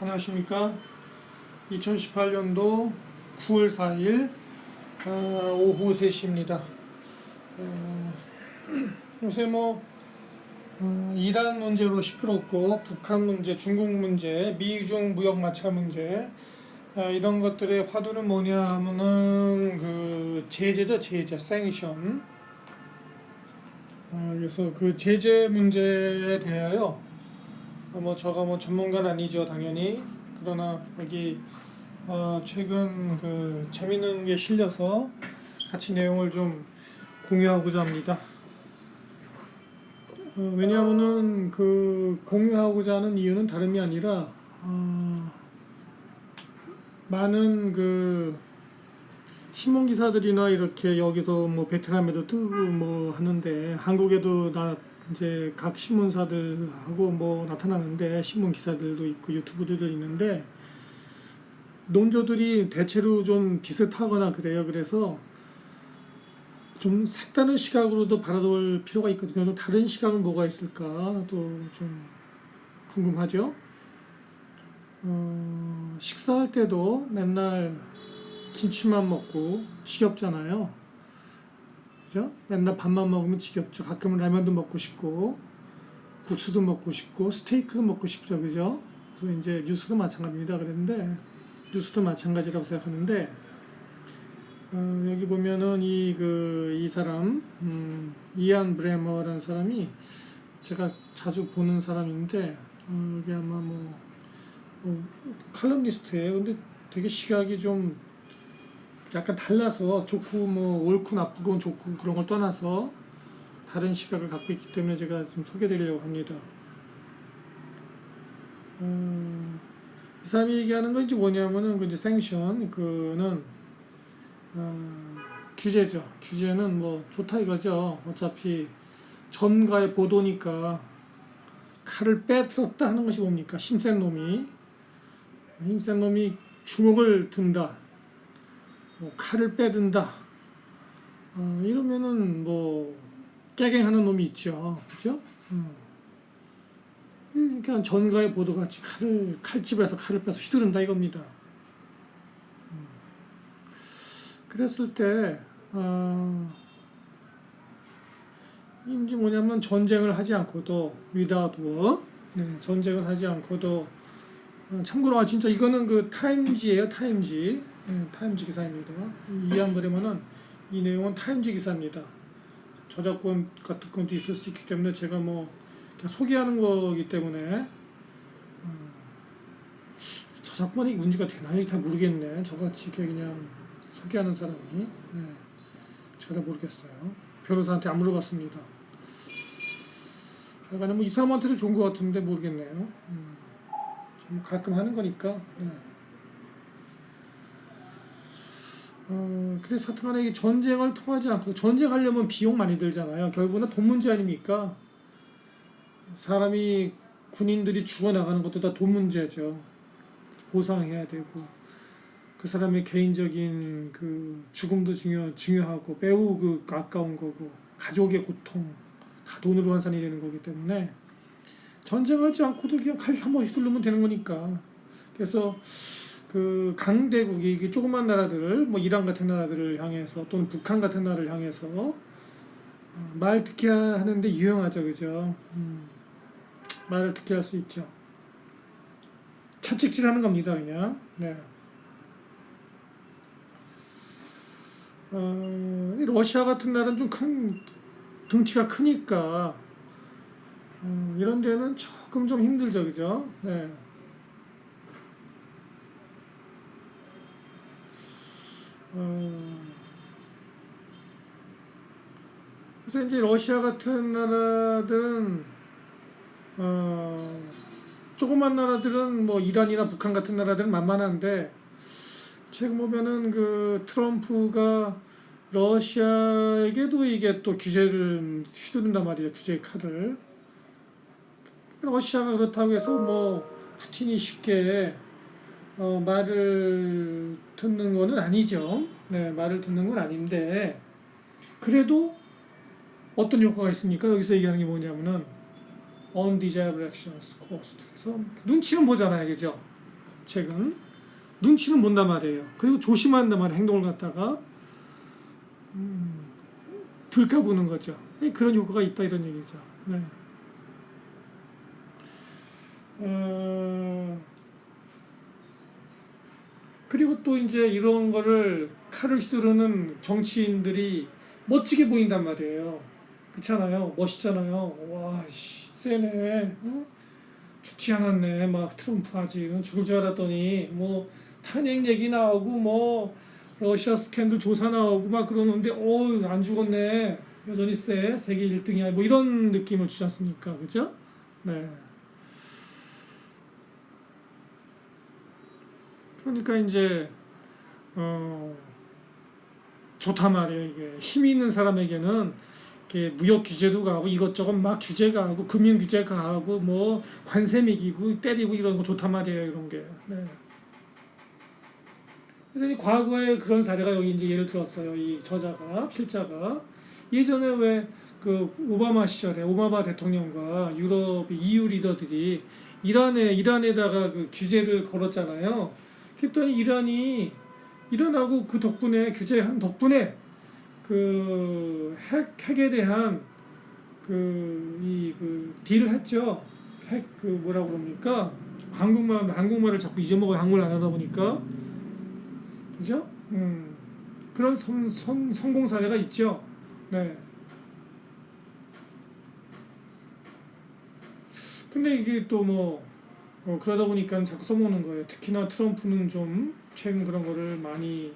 안녕하십니까. 2018년도 9월 4일 어, 오후 3시입니다. 어, 요새 뭐 어, 이란 문제로 시끄럽고 북한 문제, 중국 문제, 미중 무역 마찰 문제 어, 이런 것들의 화두는 뭐냐 하면은 그 제재죠 제재, 생션. 어, 그래서 그 제재 문제에 대하여 어, 뭐 저가 뭐 전문가는 아니죠 당연히 그러나 여기 어 최근 그 재밌는 게 실려서 같이 내용을 좀 공유하고자 합니다. 어, 왜냐하면은 그 공유하고자 하는 이유는 다름이 아니라 어, 많은 그 신문 기사들이나 이렇게 여기서 뭐 베트남에도 뜨고 뭐 하는데 한국에도 나 이제 각 신문사들하고 뭐 나타나는데 신문 기사들도 있고 유튜브들도 있는데 논조들이 대체로 좀 비슷하거나 그래요. 그래서 좀 색다른 시각으로도 바라볼 필요가 있거든요. 좀 다른 시각은 뭐가 있을까 또 좀 궁금하죠. 어, 식사할 때도 맨날 김치만 먹고 지겹잖아요. 그죠? 맨날 밥만 먹으면 지겹죠. 가끔은 라면도 먹고 싶고 국수도 먹고 싶고 스테이크도 먹고 싶죠. 그죠? 그래서 이제 뉴스도 마찬가지입니다. 그랬는데 뉴스도 마찬가지라고 생각하는데 어, 여기 보면은 이 그 이 사람 음, 이안 브레머라는 사람이 제가 자주 보는 사람인데 어, 여기 아마 뭐, 뭐 칼럼니스트예요. 근데 되게 시각이 좀 약간 달라서 좋고 뭐 옳고 나쁘고 좋고 그런 걸 떠나서 다른 시각을 갖고 있기 때문에 제가 좀 소개드리려고 합니다. 음, 이 사람이 얘기하는 건 이제 뭐냐면은 그 이제 생션 그는 어, 규제죠. 규제는 뭐 좋다 이거죠. 어차피 전가의 보도니까 칼을 빼들었다 하는 것이 뭡니까? 힘센 놈이 힘센 놈이 주먹을 든다. 뭐 칼을 빼든다. 어, 이러면은 뭐 깨갱하는 놈이 있죠, 그죠? 음. 그러니까 전가의 보도같이 칼을 칼집에서 칼을 빼서 휘두른다 이겁니다. 음. 그랬을 때 어, 이제 뭐냐면 전쟁을 하지 않고도 war, 네, 전쟁을 하지 않고도 어, 참고로 아 진짜 이거는 그 타임지예요 타임지 네, 타임지 기사입니다 이해한버리면은 이 내용은 타임지 기사입니다. 저작권 같은 것도 있을 수 있기 때문에 제가 뭐 소개하는 거기 때문에 어, 저작권이 문제가 되나 잘 모르겠네. 저같이 그냥 소개하는 사람이. 네, 제가 잘 모르겠어요. 변호사한테 안 물어봤습니다. 약간 뭐이 사람한테도 좋은 것 같은데 모르겠네요. 음. 좀 가끔 하는 거니까. 네. 어, 하여튼간에 이게 전쟁을 통하지 않고 전쟁하려면 비용 많이 들잖아요. 결국은 돈 문제 아닙니까? 사람이 군인들이 죽어나가는 것도 다 돈 문제죠. 보상해야 되고 그 사람의 개인적인 그 죽음도 중요 중요하고 매우 그 아까운 거고 가족의 고통 다 돈으로 환산이 되는 거기 때문에 전쟁하지 않고도 그냥 칼 한 번씩 뚫으면 되는 거니까. 그래서 그 강대국이 조그만 나라들을 뭐 이란 같은 나라들을 향해서 또는 북한 같은 나라를 향해서 어, 말 듣게 하는데 유용하죠, 그죠? 음, 말을 듣게 할 수 있죠. 채찍질 하는 겁니다, 그냥. 네. 어, 이 러시아 같은 나라는 좀 큰 등치가 크니까 음, 이런 데는 조금 좀 힘들죠, 그죠? 네. 어, 그래서 이제 러시아 같은 나라들은 어, 조그만 나라들은 뭐 이란이나 북한 같은 나라들은 만만한데 최근 보면은 그 트럼프가 러시아에게도 이게 또 규제를 휘두른단 말이에요, 규제 칼을. 러시아가 그렇다고 해서 뭐 푸틴이 쉽게 어, 말을 듣는 거는 아니죠. 네, 말을 듣는 건 아닌데 그래도 어떤 효과가 있습니까? 여기서 얘기하는 게 뭐냐면은 undesirable actions cost. 그래서 눈치는 보잖아요, 그죠? 책은 눈치는 본단 말이에요. 그리고 조심한단 말이에요. 행동을 갖다가 음, 들까보는 거죠. 예, 그런 효과가 있다 이런 얘기죠. 네. 어, 그리고 또 이제 이런 거를 칼을 휘두르는 정치인들이 멋지게 보인단 말이에요. 그렇잖아요. 멋있잖아요. 와, 씨, 세네. 어? 죽지 않았네. 막 트럼프 아직 죽을 줄 알았더니 뭐 탄핵 얘기 나오고 뭐 러시아 스캔들 조사 나오고 막 그러는데 어우 안 죽었네. 여전히 세. 세계 1등이야. 뭐 이런 느낌을 주지 않습니까? 그죠? 네. 그러니까 이제 어 좋다 말이에요 이게 힘이 있는 사람에게는 이렇게 무역 규제도 가고 이것저것 막 규제 가고 금융 규제 가고 뭐 관세 매기고 때리고 이런 거 좋단 말이에요 이런 게. 네. 그래서 이 과거에 그런 사례가 여기 이제 예를 들었어요 이 저자가 필자가 예전에 왜 그 오바마 시절에 오바마 대통령과 유럽 EU 리더들이 이란에 이란에다가 그 규제를 걸었잖아요. 그랬더니 이란이 이란하고 그 덕분에 규제한 덕분에 그 핵, 핵에 대한 그이그 딜을 했죠. 핵 그 뭐라고 그럽니까? 한국말 한국말을 자꾸 잊어먹어요. 한국말 안 하다 보니까 그죠? 음 그런 성, 성, 성공 사례가 있죠. 네. 근데 이게 또뭐 어, 그러다 보니까 자꾸 써먹는 거예요. 특히나 트럼프는 좀 최근 그런 거를 많이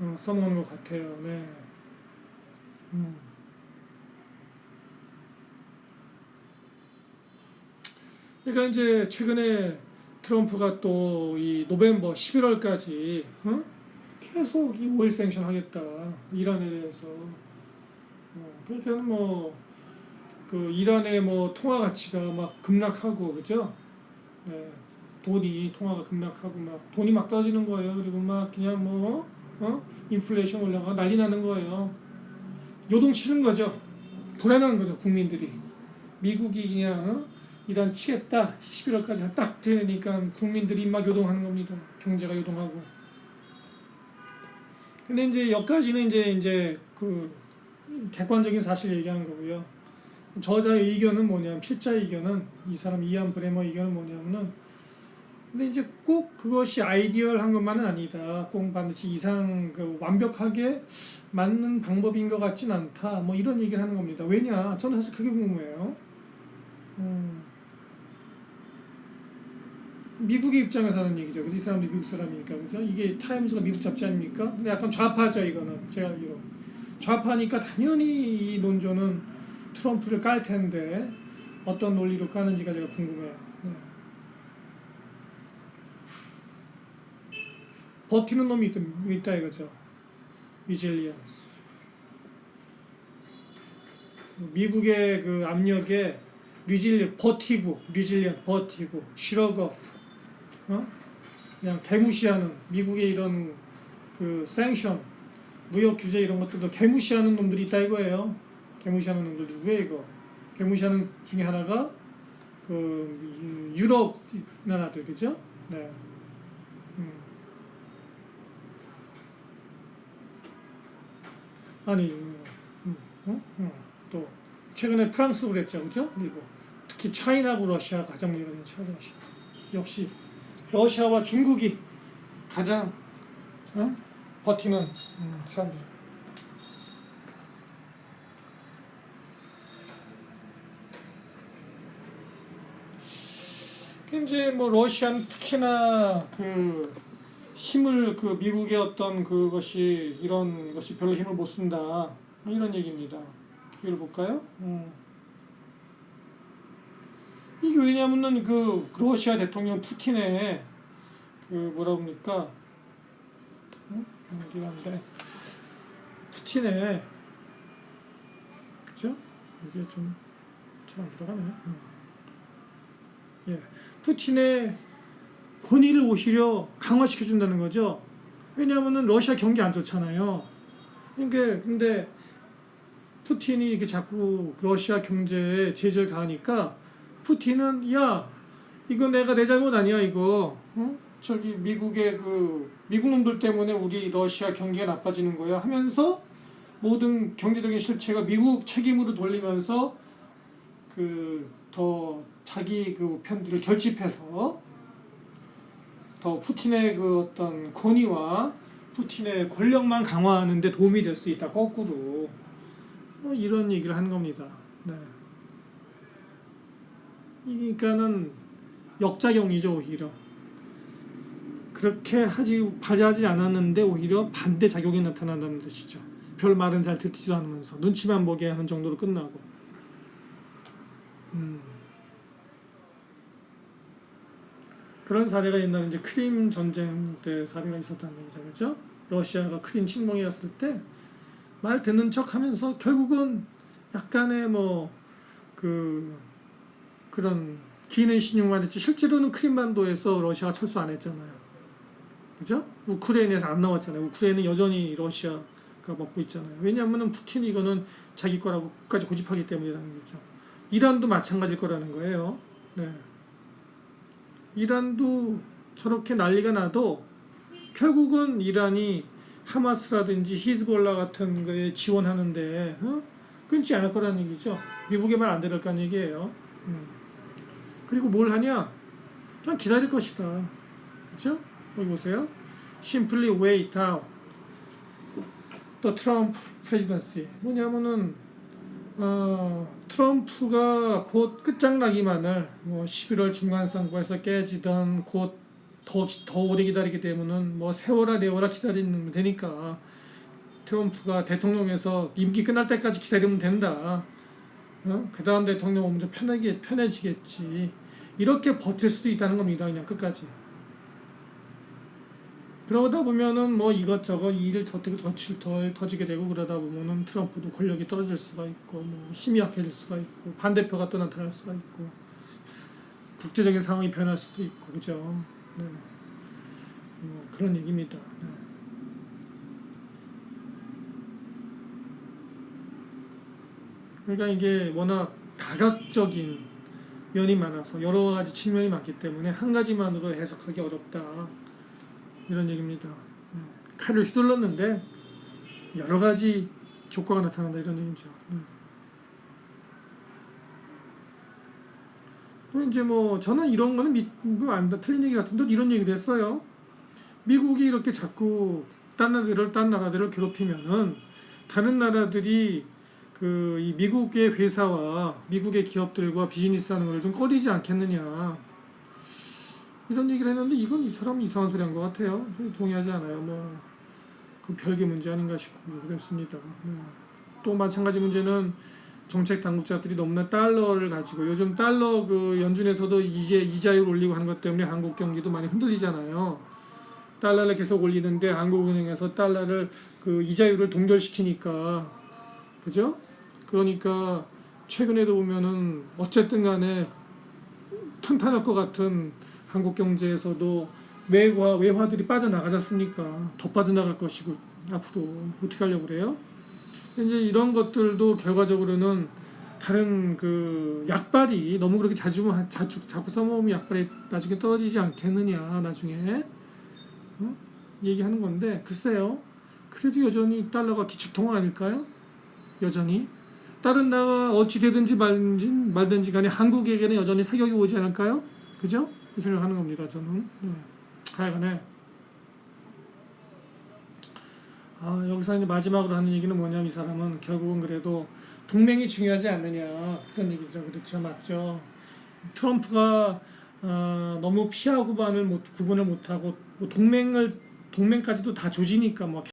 어, 써먹는 것 같아요. 네. 음. 그러니까 이제 최근에 트럼프가 또 이 노벰버 11월까지 어? 계속 이 오일 생션 하겠다 이란에 대해서 어, 그러니까 뭐그 이란의 뭐 통화 가치가 막 급락하고 그죠? 네. 돈이 통화가 급락하고 막 돈이 막 떨어지는 거예요. 그리고 막 그냥 뭐 어? 인플레이션 올라가 난리 나는 거예요. 요동치는 거죠. 불안한 거죠 국민들이. 미국이 그냥 어? 이란 치겠다 11월까지 딱 되니까 국민들이 막 요동하는 겁니다. 경제가 요동하고. 근데 이제 여기까지는 이제 이제 그 객관적인 사실 얘기하는 거고요. 저자의 의견은 뭐냐면 필자의 의견은 이 사람 이안 브레머 의견은 뭐냐면은 근데 이제 꼭 그것이 아이디얼한 것만은 아니다. 꼭 반드시 이상 그 완벽하게 맞는 방법인 것 같진 않다. 뭐 이런 얘기를 하는 겁니다. 왜냐? 저는 사실 그게 궁금해요. 음, 미국의 입장에서 하는 얘기죠. 그지? 이 사람들이 미국 사람이니까 그죠? 이게 타임즈가 미국 잡지 아닙니까? 근데 약간 좌파죠 이거는 제가 알기로 좌파니까 당연히 이 논조는 트럼프를 깔 텐데 어떤 논리로 까는지가 제가 궁금해요. 네. 버티는 놈이 있다, 있다 이거죠. 위질리언스. 미국의 그 압력에 리질리 버티고 리질리언 버티고 시러거프 어? 그냥 개무시하는 미국의 이런 그 생션 무역 규제 이런 것들도 개무시하는 놈들이 있다 이거예요. 개무시하는 놈들 누구예요 이거? 개무시하는 중에 하나가 그 유럽 나라들 그죠? 네. 음. 아니 음, 어? 어, 또 최근에 프랑스 그랬죠 그죠? 그리고 특히 차이나고 러시아 가장 문제가 되는 차이나 러시아 역시 러시아와 중국이 가장 어? 버티는 음, 사람들. 이제 뭐 러시아는 특히나 그 힘을 그 미국의 어떤 그것이 이런 것이 별로 힘을 못 쓴다 뭐 이런 얘기입니다. 기회를 볼까요? 음. 이게 왜냐면은 그 러시아 대통령 푸틴의 그 뭐라 그럽니까? 응? 여기 한데 푸틴의 그죠? 이게 좀 잘 안 들어가네. 응. 예, 푸틴의 권위를 오히려 강화시켜 준다는 거죠. 왜냐하면은 러시아 경기 안 좋잖아요. 그러니까 근데 푸틴이 이렇게 자꾸 러시아 경제에 제재를 가하니까 푸틴은 야 이거 내가 내 잘못 아니야 이거 어? 저기 미국의 그 미국 놈들 때문에 우리 러시아 경기가 나빠지는 거야 하면서 모든 경제적인 실체가 미국 책임으로 돌리면서 그 더 자기 그 편들을 결집해서 더 푸틴의 그 어떤 권위와 푸틴의 권력만 강화하는 데 도움이 될 수 있다 거꾸로 뭐 이런 얘기를 하는 겁니다. 네. 그러니까는 역작용이죠 오히려 그렇게 하지 발휘하지 않았는데 오히려 반대 작용이 나타난다는 뜻이죠. 별 말은 잘 듣지도 않으면서 눈치만 보게 하는 정도로 끝나고. 음. 그런 사례가 옛날에 이제 크림 전쟁 때 사례가 있었다는 얘기죠, 그렇죠? 러시아가 크림 침공이었을 때 말 듣는 척 하면서 결국은 약간의 뭐 그 그런 기는 신용만 했지 실제로는 크림반도에서 러시아가 철수 안 했잖아요. 그죠? 우크라이나에서 안 나왔잖아요. 우크라이나는 여전히 러시아가 먹고 있잖아요. 왜냐하면은 푸틴이 이거는 자기 거라고까지 고집하기 때문이라는 거죠. 이란도 마찬가지일 거라는 거예요. 네. 이란도 저렇게 난리가 나도 결국은 이란이 하마스라든지 히즈볼라 같은 거에 지원하는데 어? 끊지 않을 거라는 얘기죠. 미국의 말 안 들을 거라는 얘기예요. 음. 그리고 뭘 하냐? 그냥 기다릴 것이다. 그렇죠? 여기 보세요. Simply wait out the Trump presidency. 뭐냐면은 어, 트럼프가 곧 끝장나기만을 뭐 11월 중간 선거에서 깨지던 곧더 더 오래 기다리게 되면은 뭐 세월아 내월아 기다리면 되니까 트럼프가 대통령에서 임기 끝날 때까지 기다리면 된다. 어? 그 다음 대통령 오면 좀 편하게 편해지겠지. 이렇게 버틸 수도 있다는 겁니다. 그냥 끝까지. 그러다 보면은 뭐 이것저것 일 저택 저칠 더 터지게 되고 그러다 보면은 트럼프도 권력이 떨어질 수가 있고 뭐 힘이 약해질 수가 있고 반대표가 또 나타날 수가 있고 국제적인 상황이 변할 수도 있고 그죠. 네. 뭐 그런 얘기입니다. 네. 그러니까 이게 워낙 다각적인 면이 많아서 여러 가지 측면이 많기 때문에 한 가지만으로 해석하기 어렵다. 이런 얘기입니다. 네. 칼을 휘둘렀는데 여러 가지 효과가 나타난다 이런 얘기죠. 음. 또 이제 뭐 저는 이런 거는 믿고 안다 틀린 얘기 같은데 이런 얘기도 했어요. 미국이 이렇게 자꾸 딴 나라들을 딴 나라들을 괴롭히면은 다른 나라들이 그 이 미국의 회사와 미국의 기업들과 비즈니스 하는 걸 좀 꺼리지 않겠느냐 이런 얘기를 했는데 이건 이 사람 이상한 소리 한 것 같아요. 저는 동의하지 않아요. 뭐 그 별개 문제 아닌가 싶고 그렇습니다. 네. 또 마찬가지 문제는 정책 당국자들이 너무나 달러를 가지고 요즘 달러 그 연준에서도 이제 이자율 올리고 하는 것 때문에 한국 경기도 많이 흔들리잖아요. 달러를 계속 올리는데 한국은행에서 달러를 그 이자율을 동결시키니까 그죠? 그러니까 최근에도 보면은 어쨌든 간에 탄탄할 것 같은 한국 경제에서도 외화 외화들이 빠져나가졌으니까 더 빠져나갈 것이고 앞으로 어떻게 하려고 그래요? 이제 이런 것들도 결과적으로는 다른 그 약발이 너무 그렇게 자주 자주 자꾸 써먹으면 약발이 나중에 떨어지지 않겠느냐 나중에 어? 얘기하는 건데 글쎄요 그래도 여전히 달러가 기축통화 아닐까요? 여전히 다른 나라 어찌 되든지 말든지 말든지 간에 한국에게는 여전히 타격이 오지 않을까요? 그죠? 이 생각하는 겁니다 저는. 네. 하여간에. 아, 여기서 이제 마지막으로 하는 얘기는 뭐냐면 이 사람은 결국은 그래도 동맹이 중요하지 않느냐. 그런 얘기죠. 그렇죠 맞죠? 트럼프가 어, 너무 피하고 구분을 못 구분을 못하고 뭐 동맹을 동맹까지도 다 조지니까 뭐